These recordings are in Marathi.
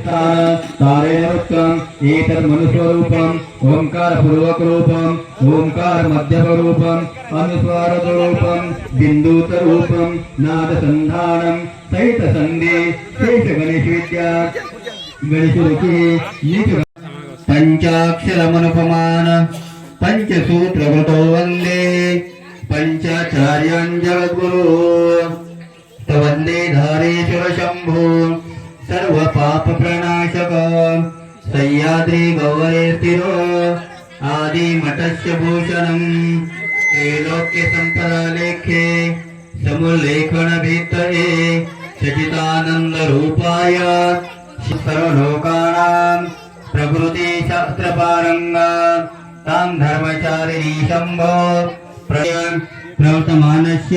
तारेणोक्तम् एतन्मनुस्वरूपम् ओङ्कारपूर्वकरूपम् ओङ्कार मध्यमरूपम् अनुस्वाररूपम् बिन्दूतरूपम् नादसन्धानम् सहितसन्धि शेषगणेशविद्या गणेशरुचिः पञ्चाक्षरमनुपमान पञ्चसूत्रकृतो वन्दे पञ्चाचार्यान् जगद्गुरो वन्दे धारेश्वर शम्भो सर्व पाप प्रणाशक सह्याद्री गौरे स्थिरो आदि मठस्य भूषणम्। त्रैलोक्य संपदा लेखे समुल्लेखन भित्तये सचितानंद रूपाय सर्वलोकानां प्रकृती शास्त्र तां धर्मचारिणी शंभो प्रवर्तमानस्य।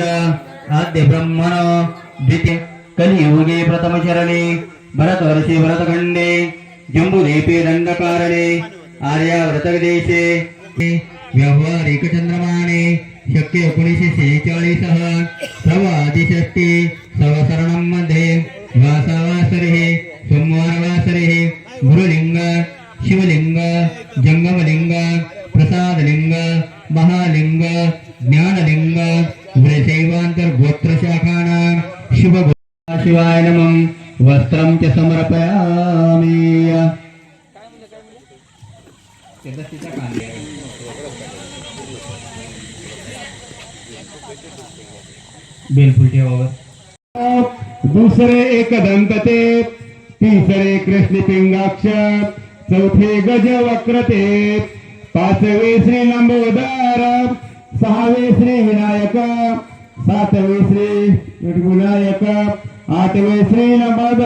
आद्य ब्रह्मण द्वितीय कलियुगे प्रथमचरणे। భరతవర్షి భరతఖండే జంబుదీపే దండకారణే ఆర్యావ్రతదేశే వ్యవహారిక చంద్రమాణే శక్తి ఉపనిషి శేచాళీస సవాదిషష్టి సవసరణం మధ్యే వాసవాసరి సోమవారవాసరి. గురులింగ శివలింగ జంగమలింగ ప్రసాదలింగ మహాలింగ జ్ఞానలింగ వృషైవాంతర్గోత్రశాఖాణ శుభ శివాయ నమం. वस्त्रं च समर्पयामि। बेलफुल ठेवावर दुसरे एक दंतते तिसरे कृष्ण पिंगाक्ष चौथे गज वक्रते पाचवे श्री लंबोदर सहावे श्री विनायक सातवे श्री विनायक आठवे श्री नंबर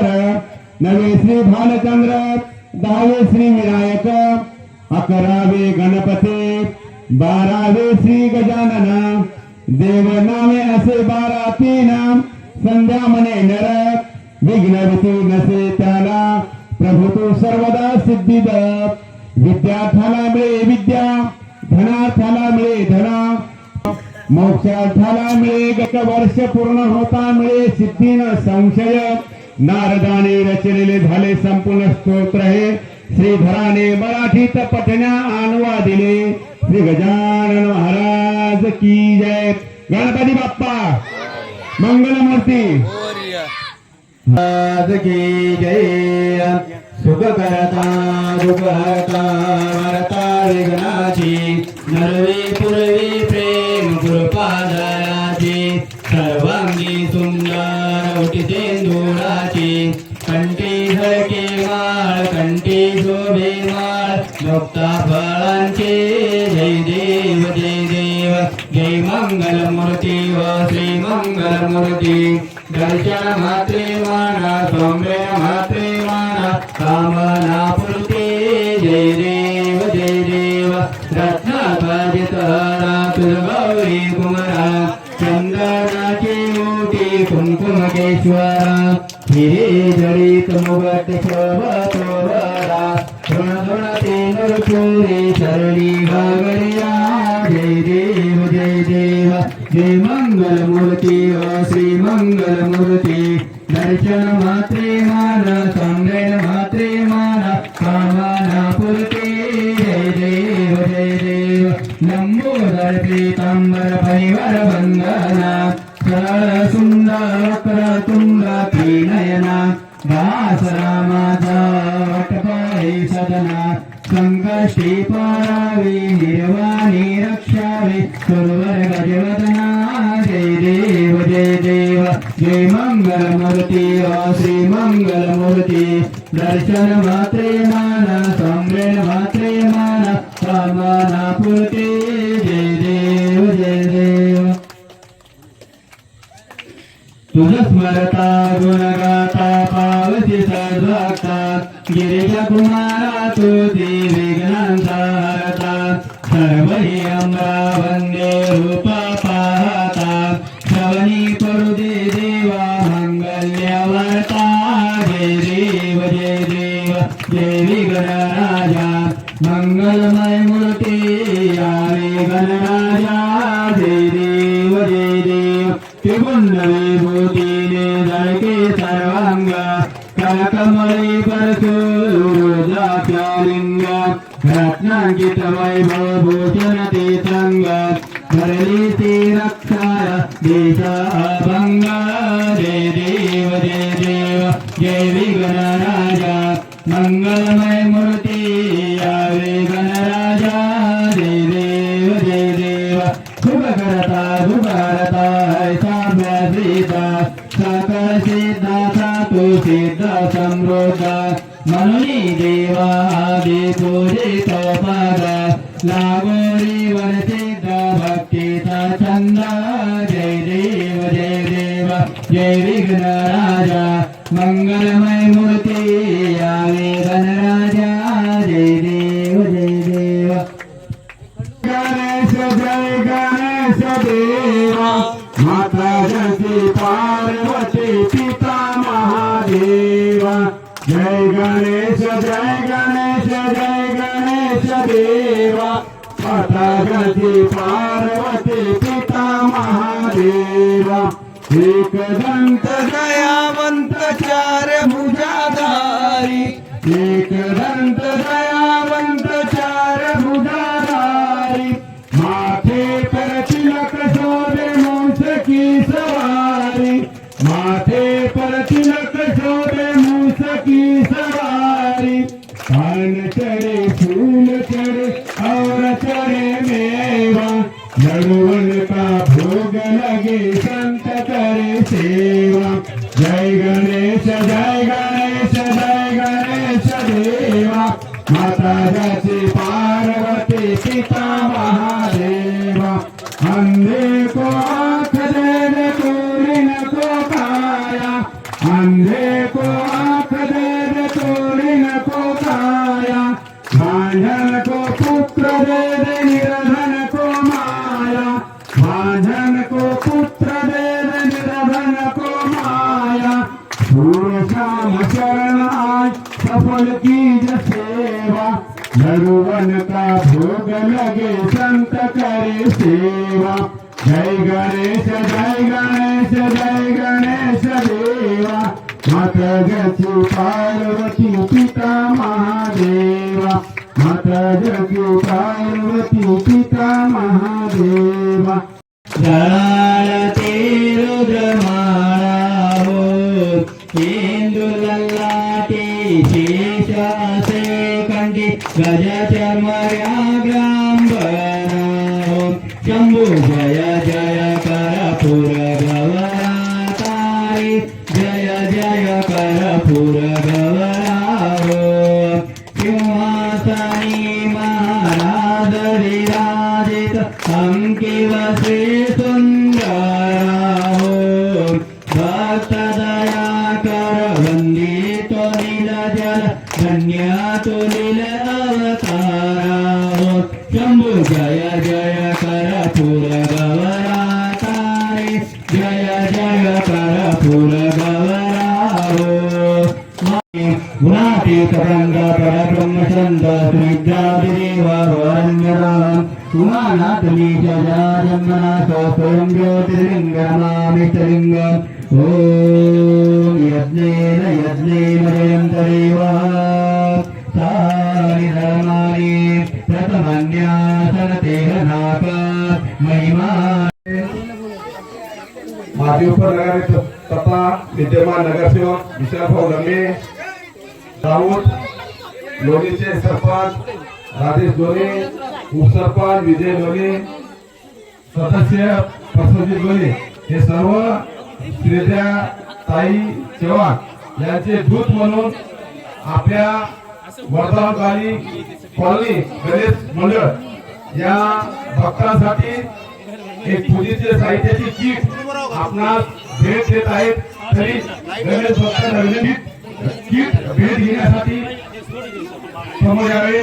नवे श्री भालचंद्र दहावे श्री विनायक अकरावे गणपती बारावे श्री गजानन देवनामे असे बारा तीन संध्या म्हणे नरक विघ्न विती नसे त्याला प्रभू तू सर्वदा सिद्धी विद्यार्थ्याला मिळे विद्या धनार्थाला मिळे धना मोक्षार्थाला मिळे एक वर्ष पूर्ण होता मिळे सिद्धी न संशय. नारदाने रचलेले झाले संपूर्ण स्तोत्र हे. श्रीधराने मराठीत पठण्या आणवा दिले. श्री गजानन महाराज की जय. गणपती बाप्पा, मंगलमूर्ती. आज की जय. सुख करता दुःख हरता विघ्नाची नरवी, पुरवी शोभे माळ मुक्ता फळांचे जय देव जय देव जय मंगल मूर्ती व श्री मंगल मूर्ती दर्शन मात्रे माना सौम्य मात्रे माना कामना पूर्ते जय देव जय देव रत्नापाजित तुझ गौरी कुमरा चंदनाची मोठी कुंकुमकेश्वरा हिरे जडित मुगट शोभा तोरा ऋणधुणते नरचोरे शरणी गागरिया जय देव जय देव जय मंगल मूर्ती श्री मंगल मूर्ती दर्शन संकष्टी पारावे निर्वाणी रक्षावे. सुरवर गजवदना जय देव जय देव. जय मंगल मूर्ती श्री मंगल मूर्ती दर्शन मात्रे मान संग्रह मात्रे मान. कामना पुरते जय देव जय देव. तुझ स्मरता गुणगाता पावती सद्वाक्ता गिरिज कुमारा तू विघ्नांचा हरता सर्व रत्नांकित वैभव भूषण ते संग भरली ती रक्षाय देश अभंग जय देव जय देव पूजित पद लागोरी सिद्ध भक्तीचा छंद जय देव जय देव जय विघ्न राजा मंगलमय देवा. माता गती पार्वती पिता महादेवा. एक दंत दयावंत चार भुजाधारी. एक ಪೌರಚರೇಮೇವ ನಡುವಳಿಕ ಭೋಗಲಗಿ ಸಂತತರೆ ಸೇವ ಜಯ ಗಣೇಶ ಜಯ ಗಣೇಶ ಜಯ ಗಣೇಶ माता ಮಾತಾ पिता महादेवा। विराजित अंकिव श्री सुंदरा हो भक्त दया कर वंदितो नील जल धन्य तुलिल अवतारा हो शंभू जय जय कर पूर गवरा तारे जय जय कर पूर गवरा हो गुणातीत रंग परब्रह्म छंद स्निग्धादिदेव ोऽयं ज्योतिर्लिङ्गमामिष्टलिङ्गम् ॐ यज्ञेन यज्ञेन महिमा माथे लगा रहे तथा विद्यमान नगर सेवक विशाल भाव लंबे दाऊद लोधी से सरपंच राजेश गोरे उपसरपंच विजय लोणे सदस्य प्रसंजित लोणे हे सर्व श्रीद्या ताई चव्हाण यांचे दूत म्हणून आपल्या वर्धावनकारी कॉलनी गणेश मंडळ या भक्तांसाठी एक पूजेचे साहित्याची किट आपणास भेट देत आहेत. तरी गणेश भक्तांना विनंती किट भेट घेण्यासाठी समोर यावे.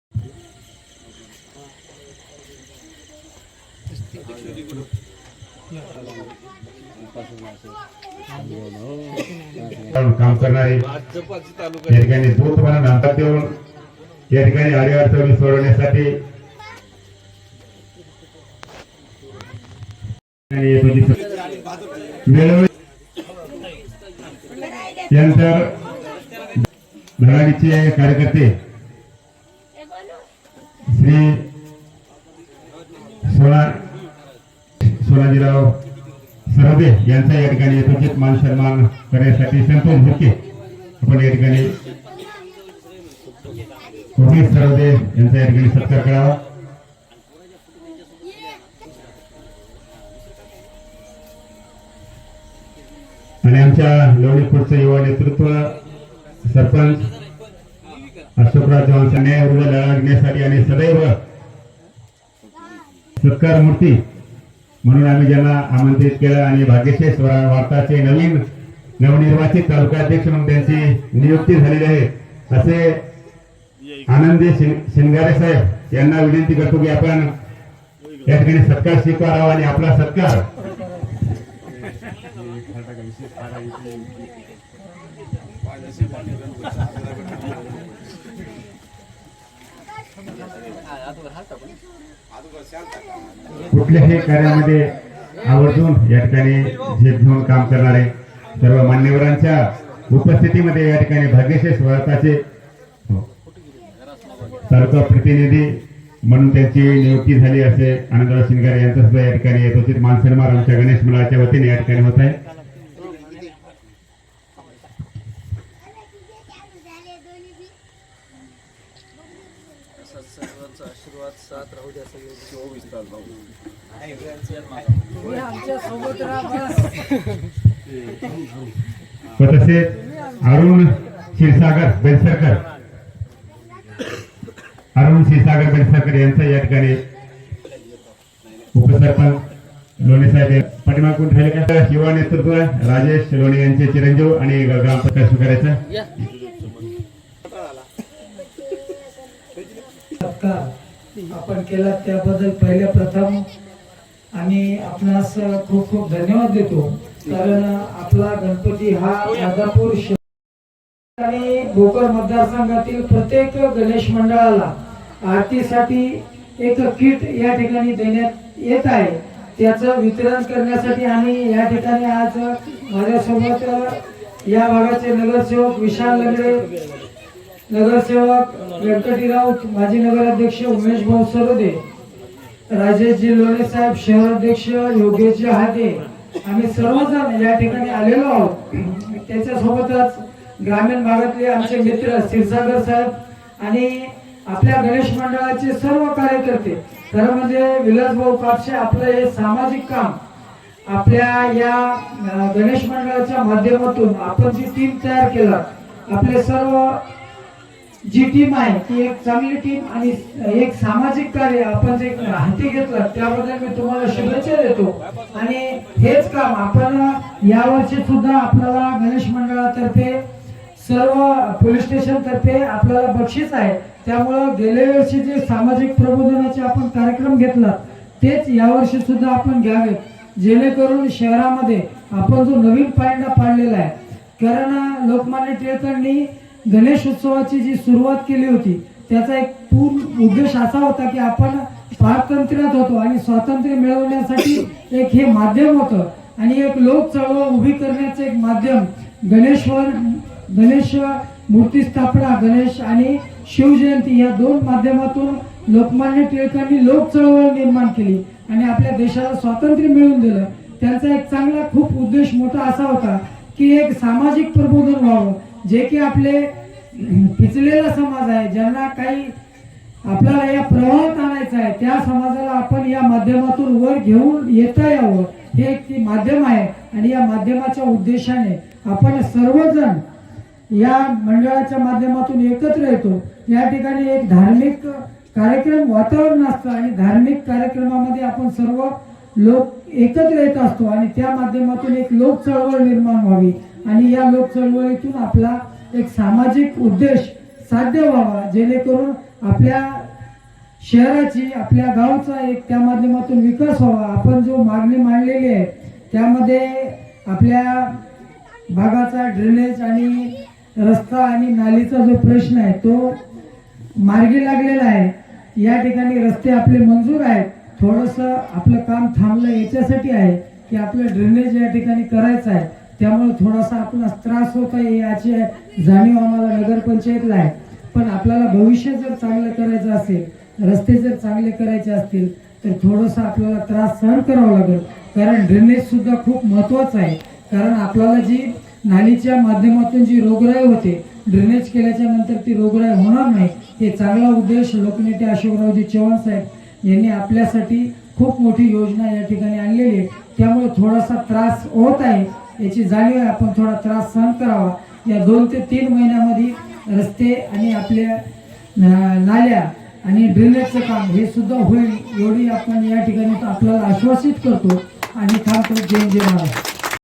काम करणारे या ठिकाणी दूतपणा नांतात देऊन या ठिकाणी अडीअडचणी सोडवण्यासाठी त्यानंतर धडाडीचे कार्यकर्ते श्री सोळा सोनाजीराव सरदे यांचा या ठिकाणी यथोचित मान सन्मान करण्यासाठी संतोष भुके आपण या ठिकाणी उमेश सरदे यांचा या ठिकाणी सत्कार करावा. आणि आमच्या लवणीपूरचं युवा नेतृत्व सरपंच अशोकराव चव्हाण न्यायविरुद्ध घेण्यासाठी आणि सदैव सत्कार मूर्ती म्हणून आम्ही ज्यांना आमंत्रित केलं आणि भाग्यशेष वार्ताचे नवीन नवनिर्वाचित तालुकाध्यक्ष म्हणून त्यांची नियुक्ती झालेली आहे. असे आनंदी शिंगारे साहेब यांना विनंती करतो की आपण या ठिकाणी सत्कार स्वीकारावा आणि आपला सत्कार कुठल्याही कार्यामध्ये आवर्जून या ठिकाणी झेप घेऊन काम करणारे सर्व मान्यवरांच्या उपस्थितीमध्ये या ठिकाणी भाग्यशेष भारताचे तालुका प्रतिनिधी म्हणून त्यांची नियुक्ती झाली असे आनंदराव शिंगारे यांचा सुद्धा या ठिकाणी यथोचित मानसन्मान आमच्या गणेश मंडळाच्या वतीने या ठिकाणी होत आहे. तसेच अरुण क्षीरसागर बेलसरकर. अरुण क्षीरसागर बेलसरकर यांचा या ठिकाणी उपसरपंच लोणे साहेब पाठीमागून कोण राहिले का? युवा नेतृत्व राजेश लोणे यांचे चिरंजीव आणि ग्रामपंचायत स्वीकारायचं सत्कार आपण केला त्याबद्दल पहिल्या प्रथम आम्ही आपणास खूप खूप धन्यवाद देतो. कारण आपला गणपती हा राजापूर शहर आणि भोकर मतदारसंघातील प्रत्येक गणेश मंडळाला आरतीसाठी एक किट या ठिकाणी देण्यात येत आहे. त्याचं वितरण करण्यासाठी आम्ही या ठिकाणी आज माझ्यासोबत या भागाचे नगरसेवक विशाल लगडे नगरसेवक व्यंकटी राऊत माजी नगराध्यक्ष उमेश भाऊ सरोदे राजेशजी लोणे साहेब शहराध्यक्ष योगेशजी हाते. आम्ही सर्वजण या ठिकाणी आलेलो आहोत. त्याच्यासोबतच ग्रामीण भागातले आमचे मित्र क्षीरसागर साहेब आणि आपल्या गणेश मंडळाचे सर्व कार्यकर्ते. खरं म्हणजे विलासभाऊ कापशे आपलं हे सामाजिक काम आपल्या या गणेश मंडळाच्या माध्यमातून आपण जी टीम तयार केला आपले सर्व जी टीम आहे ती एक चांगली टीम आणि एक सामाजिक कार्य आपण जे हाती घेतलं त्याबद्दल मी तुम्हाला शुभेच्छा देतो. आणि हेच काम आपण यावर्षी सुद्धा आपल्याला गणेश मंडळातर्फे सर्व पोलीस स्टेशन तर्फे आपल्याला बक्षीस आहे. त्यामुळं गेल्या वर्षी जे सामाजिक प्रबोधनाचे आपण कार्यक्रम घेतला तेच यावर्षी सुद्धा आपण घ्यावे जेणेकरून शहरामध्ये आपण जो नवीन पायंडा पाडलेला आहे कारण लोकमान्य टिळकांनी गणेश उत्सवाची जी सुरुवात केली होती त्याचा एक पूर्ण उद्देश असा होता की आपण पारतंत्र्यात होतो आणि स्वातंत्र्य मिळवण्यासाठी एक हे माध्यम होतं आणि एक लोक चळवळ उभी करण्याचं एक माध्यम गणेशवर गणेश मूर्ती स्थापना गणेश आणि शिवजयंती या दोन माध्यमातून लोकमान्य टिळकांनी लोक चळवळ निर्माण केली आणि आपल्या देशाला स्वातंत्र्य मिळवून दिलं. त्यांचा एक चांगला खूप उद्देश मोठा असा होता की एक सामाजिक प्रबोधन व्हावं. जे की आपले पिचलेला समाज आहे ज्यांना काही आपल्याला या प्रवाहात आणायचं आहे त्या समाजाला आपण या माध्यमातून वर घेऊन येता यावं. हे एक माध्यम आहे आणि या माध्यमाच्या उद्देशाने आपण सर्वजण या मंडळाच्या माध्यमातून एकत्र येतो. या ठिकाणी एक धार्मिक कार्यक्रम वातावरण असतं आणि धार्मिक कार्यक्रमामध्ये आपण सर्व लोक एकत्र येत असतो आणि त्या माध्यमातून एक लोक चळवळ निर्माण व्हावी. आणि या लोक चळवळीतून आपला एक सामाजिक उद्देश साध्य व्हावा जेणेकरून आपल्या शहराची आपल्या गावचा एक त्या माध्यमातून विकास व्हावा. आपण जो मागणी मांडलेली आहे त्यामध्ये आपल्या भागाचा ड्रेनेज आणि रस्ता आणि नालीचा जो प्रश्न आहे तो मार्गी लागलेला आहे. या ठिकाणी रस्ते आपले मंजूर आहेत. थोडंसं आपलं काम थांबलं याच्यासाठी आहे की आपलं ड्रेनेज या ठिकाणी करायचं आहे. त्यामुळे थोडासा आपला त्रास होत आहे याची जाणीव आम्हाला नगरपंचायतला आहे. पण आपल्याला भविष्य जर चांगलं करायचं असेल रस्ते जर चांगले करायचे असतील तर थोडासा आपल्याला त्रास सहन करावा लागेल. कारण ड्रेनेज सुद्धा खूप महत्वाचं आहे. कारण आपल्याला जी नालीच्या माध्यमातून जी रोगराई होते ड्रेनेज केल्याच्यानंतर ती रोगराई होणार नाही हे चांगला उद्देश लोकनेते अशोकरावजी चव्हाण साहेब यांनी आपल्यासाठी खूप मोठी योजना या ठिकाणी आणलेली आहे. त्यामुळे थोडासा त्रास होत आहे. याची जाणीव आहे. आपण थोडा त्रास सहन करावा. या दोन ते तीन महिन्यामध्ये रस्ते आणि आपल्या नाल्या आणि ड्रेनेजचं काम हे सुद्धा होईल एवढी आपण या ठिकाणी आपल्याला आश्वासित करतो. आणि थांबतो. जय जय महाराज